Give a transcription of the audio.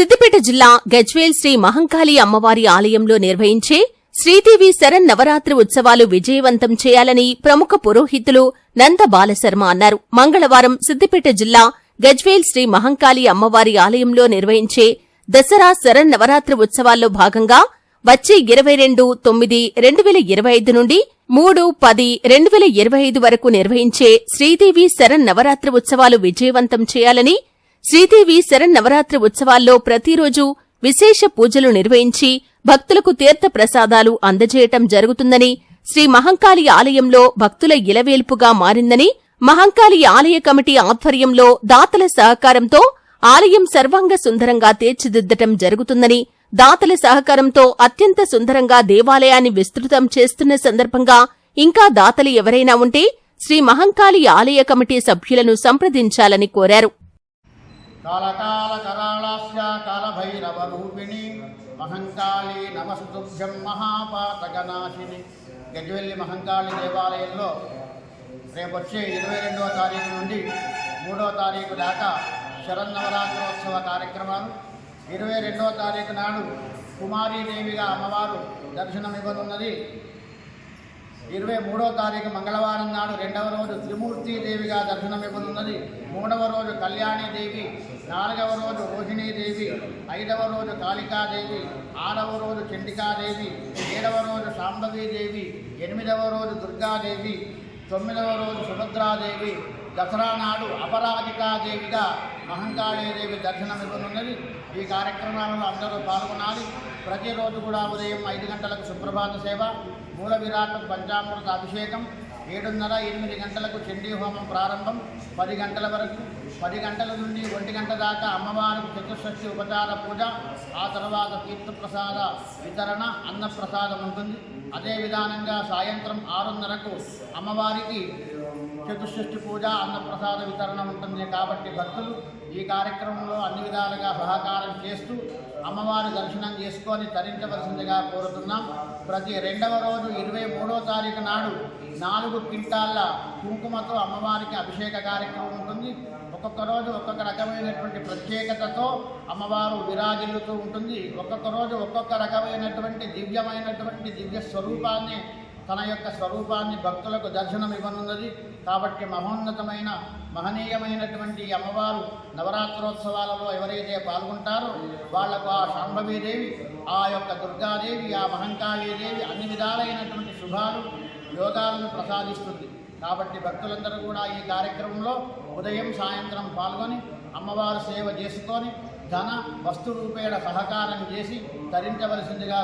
సిద్దిపేట జిల్లా గజ్వేల్ శ్రీ మహంకాళి అమ్మవారి ఆలయంలో నిర్వహించే శ్రీదేవి శరణ్ నవరాత్రి ఉత్సవాలు విజయవంతం చేయాలని ప్రముఖ పురోహితులు నంద బాలశర్మ అన్నారు. మంగళవారం సిద్దిపేట జిల్లా గజ్వేల్ శ్రీ మహంకాళి అమ్మవారి ఆలయంలో నిర్వహించే దసరా శరణ్ నవరాత్రి ఉత్సవాల్లో భాగంగా వచ్చే ఇరవై రెండు తొమ్మిది రెండు వేల ఇరవై ఐదు నుండి మూడు పది రెండు వేల ఇరవై ఐదు వరకు నిర్వహించే శ్రీదేవి శరణ్ నవరాత్రి ఉత్సవాలు విజయవంతం చేయాలని శ్రీదేవి శరన్నవరాత్రి ఉత్సవాల్లో ప్రతిరోజు విశేష పూజలు నిర్వహించి భక్తులకు తీర్థ ప్రసాదాలు అందజేయటం జరుగుతుందని శ్రీ మహంకాళి ఆలయంలో భక్తుల ఇలవేల్పుగా మారిందని మహంకాళి ఆలయ కమిటీ ఆధ్వర్యంలో దాతల సహకారంతో ఆలయం సర్వాంగ సుందరంగా తీర్చిదిద్దటం జరుగుతుందని దాతల సహకారంతో అత్యంత సుందరంగా దేవాలయాన్ని విస్తృతం చేస్తున్న సందర్భంగా ఇంకా దాతలు ఎవరైనా ఉంటే శ్రీ మహంకాళి ఆలయ కమిటీ సభ్యులను సంప్రదించాలని కోరారు. కాలకాల కరాళాస్య కాలభైరవ రూపిణి మహంకాళి నమస్తుభ్యం మహాపాతకనాశిని గజ్వెల్లి మహంకాళి దేవాలయంలో రేపొచ్చే ఇరవై రెండవ తారీఖు నుండి మూడవ తారీఖు దాకా శరన్నవరాత్రోత్సవ కార్యక్రమాలు. ఇరవై రెండవ తారీఖు నాడు కుమారీదేవిగా అమ్మవారు దర్శనమివ్వనున్నది ఇరవై మూడవ తారీఖు మంగళవారం నాడు రెండవ రోజు త్రిమూర్తి దేవిగా దర్శనమివ్వనున్నది మూడవ రోజు కళ్యాణీదేవి నాలుగవ రోజు రోహిణీదేవి ఐదవ రోజు కాళికాదేవి ఆరవ రోజు చండికాదేవి ఏడవ రోజు సాంబవీదేవి ఎనిమిదవ రోజు దుర్గాదేవి తొమ్మిదవ రోజు సుభద్రాదేవి దసరా నాడు అపరాజికాదేవిగా మహంకాళీదేవి దర్శనమివ్వనున్నది ఈ కార్యక్రమాలలో అందరూ పాల్గొనాలి. ప్రతిరోజు కూడా ఉదయం ఐదు గంటలకు సుప్రభాత సేవ మూల విరాట్ పంచామృత అభిషేకం ఏడున్నర ఎనిమిది గంటలకు చండీ హోమం ప్రారంభం పది గంటల వరకు పది గంటల నుండి ఒంటి గంట దాకా అమ్మవారికి చతుషష్ఠి ఉపచార పూజ ఆ తర్వాత తీర్థప్రసాద వితరణ అన్నప్రసాదం ఉంటుంది. అదే విధానంగా సాయంత్రం ఆరున్నరకు అమ్మవారికి చతుషష్ఠి పూజ అన్నప్రసాద వితరణ ఉంటుంది. కాబట్టి భక్తులు ఈ కార్యక్రమంలో అన్ని విధాలుగా సహకారం చేస్తూ అమ్మవారి దర్శనం చేసుకొని తరించవలసిందిగా కోరుతున్నాం. ప్రతి రెండవ రోజు ఇరవై మూడో తారీఖు నాడు నాలుగు క్వింటాళ్ళ కుంకుమతో అమ్మవారికి అభిషేక కార్యక్రమం ఉంటుంది. ఒక్కొక్క రోజు ఒక్కొక్క రకమైనటువంటి ప్రత్యేకతతో అమ్మవారు విరాజిల్లుతూ ఉంటుంది. ఒక్కొక్క రోజు ఒక్కొక్క రకమైనటువంటి దివ్యమైనటువంటి దివ్య స్వరూపాన్ని తన యొక్క స్వరూపాన్ని భక్తులకు దర్శనం ఇవ్వనున్నది కాబట్టి మహోన్నతమైన మహనీయమైనటువంటి అమ్మవారు నవరాత్రోత్సవాలలో ఎవరైతే పాల్గొంటారో వాళ్ళకు ఆ శాంభవీదేవి ఆ యొక్క దుర్గాదేవి ఆ మహంకాళీదేవి అన్ని విధాలైనటువంటి శుభాలు యోగాలను ప్రసాదిస్తుంది. కాబట్టి భక్తులందరూ కూడా ఈ కార్యక్రమంలో ఉదయం సాయంత్రం పాల్గొని అమ్మవారు సేవ చేసుకొని ధన వస్తు రూపేణ సహకారం చేసి తరించవలసిందిగా